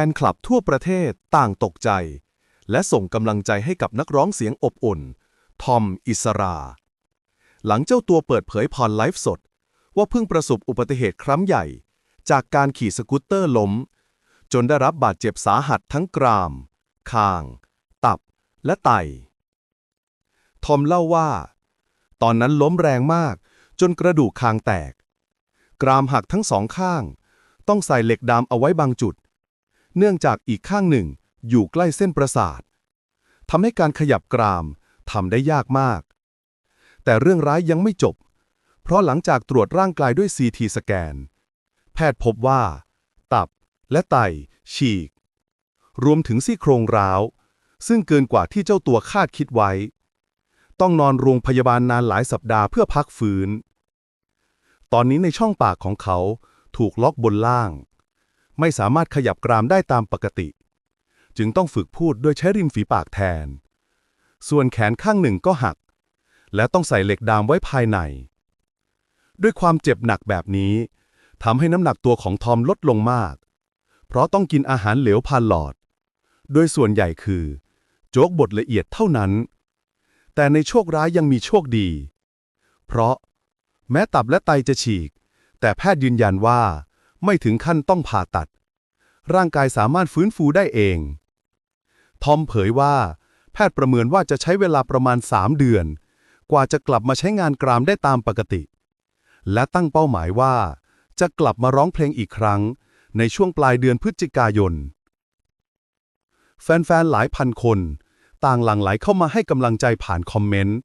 ฟนคลับทั่วประเทศต่างตกใจ และส่งกำลังใจให้กับนักร้องเสียงอบอุ่น ทอม อิสรา หลังเจ้าตัวเปิดเผยผ่านไลฟ์สด ว่าเพิ่งประสบอุบัติเหตุครั้งใหญ่ จากการขี่สกูตเตอร์ล้ม จนได้รับบาดเจ็บสาหัสทั้งกราม คาง ตับ และไต ทอมเล่าว่า ตอนนั้นล้มแรงมาก จนกระดูกคางแตก กรามหักทั้งสองข้าง ต้องใส่เหล็กดามเอาไว้บางจุด เนื่องจากอีกข้างหนึ่งอยู่ใกล้เส้นประสาททำให้การขยับกรามทำได้ยากมาก แต่เรื่องร้ายยังไม่จบ เพราะหลังจากตรวจร่างกายด้วย CT สแกน แพทย์พบว่า ตับและไต ฉีก รวมถึงซี่โครงร้าว ซึ่งเกินกว่าที่เจ้าตัวคาดคิดไว้ ต้องนอนโรงพยาบาลนานหลายสัปดาห์เพื่อพักฟื้น ตอนนี้ในช่องปากของเขาถูกล็อกบนล่าง ไม่สามารถขยับกรามได้ตามปกติ จึงต้องฝึกพูดโดยใช้ริมฝีปากแทน ส่วนแขนข้างหนึ่งก็หัก และต้องใส่เหล็กดามไว้ภายใน ด้วยความเจ็บหนักแบบนี้ทำให้น้ำหนักตัวของทอมลดลงมาก เพราะต้องกินอาหารเหลวพันหลอด โดยส่วนใหญ่คือ โจ๊กบดละเอียดเท่านั้น แต่ในโชคร้ายยังมีโชคดี เพราะ แม้ตับและไตจะฉีก แต่แพทย์ยืนยันว่า ไม่ถึงขั้นต้องผ่าตัด ร่างกายสามารถฟื้นฟูได้เอง ทอมเผยว่า แพทย์ประเมินว่าจะใช้เวลาประมาณ 3 เดือน กว่าจะกลับมาใช้งานกรามได้ตามปกติ และตั้งเป้าหมายว่า จะกลับมาร้องเพลงอีกครั้ง ในช่วงปลายเดือนพฤศจิกายน แฟนๆ หลายพันคน ต่างหลั่งไหลเข้ามาให้กำลังใจผ่านคอมเมนต์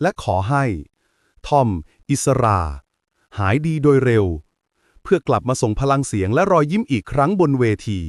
และขอให้ ทอม อิสรา หายดีโดยเร็ว เพื่อกลับมาส่งพลังเสียงและรอยยิ้มอีกครั้งบนเวที